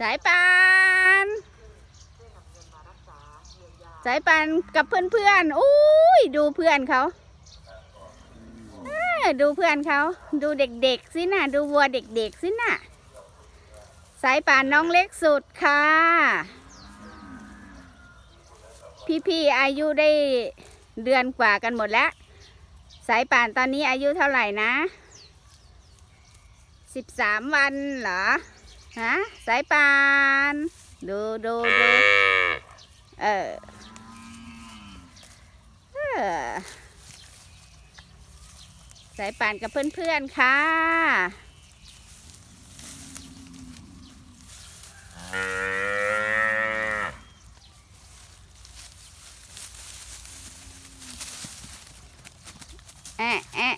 สายปานสายปานกับเพื่อนๆอุ้ยดูเพื่อนเขาเอ้ดูเพื่อนเขาดูเด็กๆสินะดูวัวเด็กๆสินะสายป่านน้องเล็กสุดค่ะ พี่ๆอายุได้เดือนกว่ากันหมดแล้ว สายป่านตอนนี้อายุเท่าไหร่นะสิบสามวันเหรอ ฮะสายปาน ดูดูดูเออเออสายป่านกับเพื่อนๆค่ะ แอะแอะ